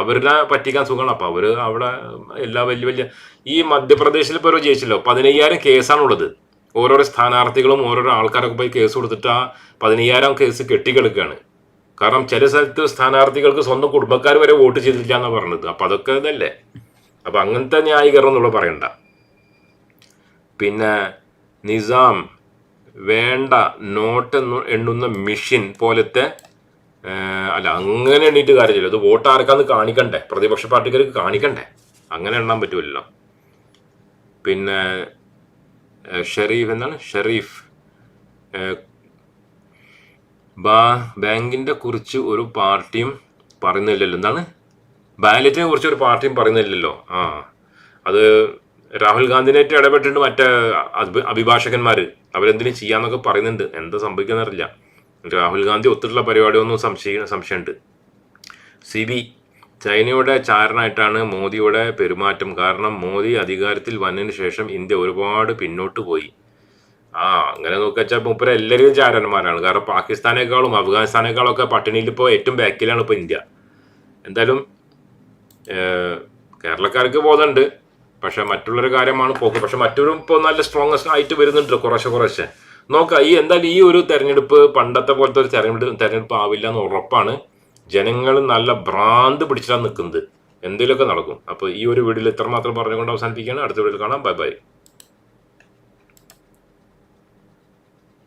അവരുടെ പറ്റിക്കാൻ സുഖമാണ്. അപ്പോൾ അവർ അവിടെ എല്ലാ വലിയ വലിയ ഈ മധ്യപ്രദേശിൽ ഇപ്പോൾ ജയിച്ചല്ലോ പതിനയ്യായിരം കേസാണുള്ളത്. ഓരോരോ സ്ഥാനാർത്ഥികളും ഓരോരോ ആൾക്കാരൊക്കെ പോയി കേസ് കൊടുത്തിട്ട് ആ പതിനയ്യായിരം കേസ് കെട്ടിക്കിടക്കുകയാണ്. കാരണം ചില സ്ഥലത്ത് സ്ഥാനാർത്ഥികൾക്ക് സ്വന്തം കുടുംബക്കാർ വരെ വോട്ട് ചെയ്തില്ല എന്നാണ് പറഞ്ഞത്. അപ്പം അതൊക്കെ ഇതല്ലേ? അപ്പം അങ്ങനത്തെ ന്യായീകരണം എന്നുള്ള പറയണ്ട. പിന്നെ നിസാം വേണ്ട നോട്ട് എണ്ണുന്ന മെഷീൻ പോലത്തെ അല്ല അങ്ങനെ എണ്ണീട്ട് കാര്യമില്ല. ഇത് വോട്ട് ആർക്കാന്ന് കാണിക്കണ്ടേ? പ്രതിപക്ഷ പാർട്ടിക്കാർക്ക് കാണിക്കണ്ടേ? അങ്ങനെ എണ്ണാൻ പറ്റുമല്ലോ പിന്നെ ഷെറീഫ് എന്നാണ് ഷെരീഫ്. ബാ ബാങ്കിന്റെ കുറിച്ച് ഒരു പാർട്ടിയും പറയുന്നില്ലല്ലോ. എന്താണ്? ബാലറ്റിനെ കുറിച്ച് ഒരു പാർട്ടിയും പറയുന്നില്ലല്ലോ. ആ അത് രാഹുൽ ഗാന്ധിനായിട്ട് ഇടപെട്ടിട്ട് മറ്റേ അഭി- അഭിഭാഷകന്മാർ അവരെന്തിനും ചെയ്യാന്നൊക്കെ പറയുന്നുണ്ട്. എന്താ സംഭവിക്കുന്നറിയില്ല. രാഹുൽ ഗാന്ധി ഒത്തിട്ടുള്ള പരിപാടിയൊന്നും സംശയ സംശയമുണ്ട്. സി ബി ചൈനയുടെ ചാരനായിട്ടാണ് മോദിയുടെ പെരുമാറ്റം. കാരണം മോദി അധികാരത്തിൽ വന്നതിന് ശേഷം ഇന്ത്യ ഒരുപാട് പിന്നോട്ട് പോയി. ആ അങ്ങനെ നോക്കിവെച്ചാൽ മൂപ്പര എല്ലാവരും ചാരന്മാരാണ്. കാരണം പാകിസ്ഥാനേക്കാളും അഫ്ഗാനിസ്ഥാനേക്കാളും ഒക്കെ പട്ടിണിയിൽ ഇപ്പോൾ ഏറ്റവും ബാക്കിലാണ് ഇപ്പോൾ ഇന്ത്യ. എന്തായാലും കേരളക്കാർക്ക് ബോധമുണ്ട്. പക്ഷെ മറ്റുള്ളൊരു കാര്യമാണ് പോക്ക്. പക്ഷെ മറ്റൊരു ഇപ്പോൾ നല്ല സ്ട്രോങ്സ്റ്റ് ആയിട്ട് വരുന്നുണ്ട് കുറേശ്ശെ കുറേശ്ശെ. നോക്കാം ഈ എന്തായാലും ഈ ഒരു തെരഞ്ഞെടുപ്പ് പണ്ടത്തെ പോലത്തെ ഒരു തെരഞ്ഞെടുപ്പ് തെരഞ്ഞെടുപ്പ് ആവില്ല എന്ന് ഉറപ്പാണ്. ജനങ്ങൾ നല്ല ഭ്രാന്ത് പിടിച്ചിട്ടാണ് നിൽക്കുന്നത് എന്തെങ്കിലുമൊക്കെ നടക്കും. അപ്പോൾ ഈ ഒരു വീഡിയോയിൽ ഇത്രമാത്രം പറഞ്ഞുകൊണ്ട് അവസാനിപ്പിക്കുകയാണ്. അടുത്ത വീഡിയോയിൽ കാണാം. Bye bye.